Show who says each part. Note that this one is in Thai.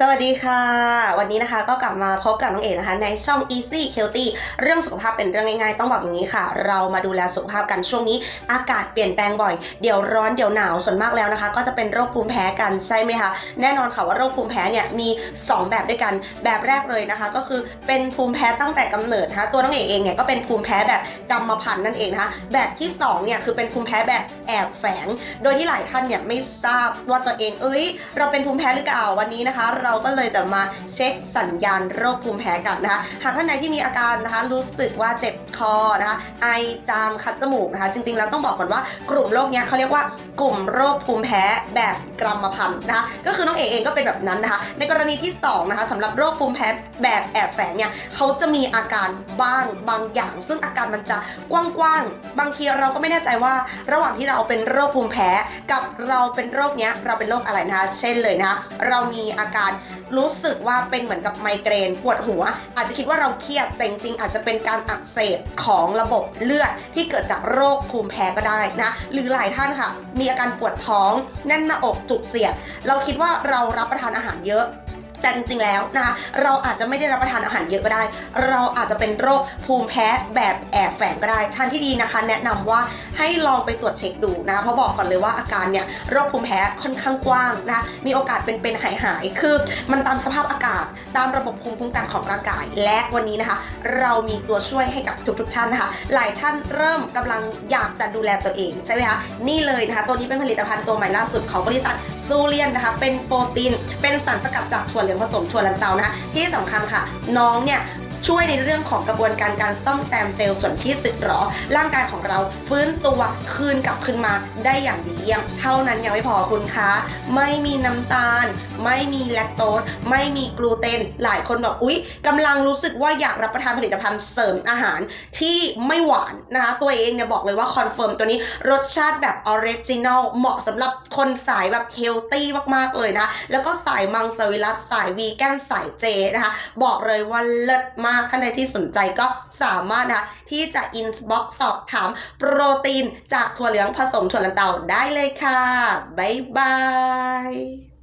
Speaker 1: สวัสดีค่ะ วันนี้นะคะก็กลับมาพบกับน้องเอกนะคะ ในช่อง Easy Healthy เรื่องสุขภาพเป็นเรื่องง่ายๆ ต้องบอกอย่างนี้ค่ะ เรามาดูแลสุขภาพกันช่วงนี้ อากาศเปลี่ยนแปลงบ่อย เดี๋ยวร้อนเดี๋ยวหนาวส่วนมากแล้วนะคะ ก็จะเป็นโรคภูมิแพ้กันใช่ไหมคะแน่นอนค่ะว่าโรคภูมิแพ้เนี่ยมี 2 แบบด้วยกันแบบแรกเลยนะคะ ก็คือเป็นภูมิแพ้ตั้งแต่กำเนิดนะคะตัวน้องเอกเองเนี่ยก็เป็นภูมิแพ้แบบกรรมพันธุ์นั่นเองนะคะแบบที่สองเนี่ยคือเป็นภูมิแพ้แบบแอบแฝง โดยที่หลายท่านเนี่ยไม่ทราบว่าตัวเองเอ้ย เราเป็นภูมิแพ้หรือเปล่าวันนี้นะคะเราก็เลยจะมาเช็คสัญญาณโรคภูมิแพ้กันนะคะ หากท่านใดที่มีอาการนะคะรู้สึกว่าเจ็บคอนะคะไอจามคัดจมูกนะคะ จริงๆแล้วต้องบอกก่อนว่ากลุ่มโรคเนี้ยเขาเรียกว่ากลุ่มโรคภูมิแพ้แบบกรรมพันธุ์นะคะก็คือน้องเอเองก็เป็นแบบนั้นนะคะ ในกรณีที่สองนะคะสำหรับโรคภูมิแพ้แบบแอบแฝงเนี่ยเขาจะมีอาการบ้างบางอย่าง ซึ่งอาการมันจะกว้างๆบางทีเราก็ไม่แน่ใจว่า ระหว่างที่เราเป็นโรคภูมิแพ้กับเราเป็นโรคเนี้ยเราเป็นโรคอะไรนะคะ เช่นเลยนะคะเรามีอาการรู้สึกว่าเป็นเหมือนกับไมเกรนปวดหัว อาจจะคิดว่าเราเครียดแต่จริงๆอาจจะเป็นการอักเสบของระบบเลือดที่เกิดจากโรคภูมิแพ้ก็ได้นะ หรือหลายท่านค่ะ มีอาการปวดท้อง แน่นหน้าอกจุกเสียด เราคิดว่าเรารับประทานอาหารเยอะ แต่จริงๆแล้วนะคะเราอาจจะไม่ได้รับประทานอาหารเยอะก็ได้ เราอาจจะเป็นโรคภูมิแพ้แบบแอบแฝงก็ได้ทางที่ดีนะคะ แนะนำว่าให้ลองไปตรวจเช็คดูนะเพราะบอกก่อนเลยว่าอาการเนี่ยโรคภูมิแพ้ค่อนข้างกว้างนะมีโอกาสเป็นเป็นหายหายคือมันตามสภาพอากาศ ตามระบบภูมิคุ้มกันของร่างกาย และวันนี้นะคะ เรามีตัวช่วยให้กับทุกๆท่านนะคะ หลายท่านเริ่มกำลังอยากจะดูแลตัวเองใช่ไหมคะนี่เลยนะคะตัวนี้เป็นผลิตภัณฑ์ตัวใหม่ล่าสุดของบริษัท ซูเลียนนะคะ เป็นโปรตีน เป็นสารสกัดจากถั่วเหลืองผสมถั่วลันเตานะคะที่สำคัญค่ะ น้องเนี่ย ช่วยในเรื่องของกระบวนการการซ่อมแซมเซลล์ส่วนที่สึกหรอ ร่างกายของเราฟื้นตัวคืนกลับคืนมาได้อย่างดีเยี่ยม เท่านั้นยังไม่พอคุณคะ ไม่มีน้ำตาล ไม่มีแลคโตส ไม่มีกลูเตน หลายคนบอกอุ๊ยกำลังรู้สึกว่าอยากรับประทานผลิตภัณฑ์เสริมอาหารที่ไม่หวานนะคะ ตัวเองเนี่ยบอกเลยว่าคอนเฟิร์มตัวนี้รสชาติแบบออริจินอลเหมาะสำหรับคนสายแบบเฮลตี้มากๆเลยนะ แล้วก็สายมังสวิรัตสายวีแกนสายเจนะคะ บอกเลยว่าเลิศมากท่านใดที่สนใจก็สามารถนะคะที่จะอินบ็อกสอบถามโปรตีนจากถั่วเหลืองผสมถั่วลันเตาได้เลยค่ะ บ๊ายบาย